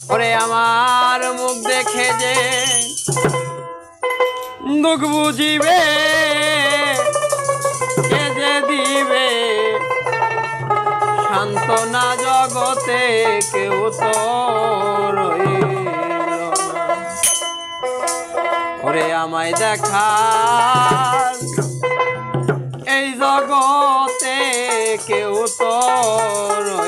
ওরে আমার মুখ দেখে যে দুঃখ বুঝিবে, কে যে দিবে? সান্ত্বনা জগতে কেউ তো ওরে আমায় দেখার এই জগতে কেউ তো রয়ে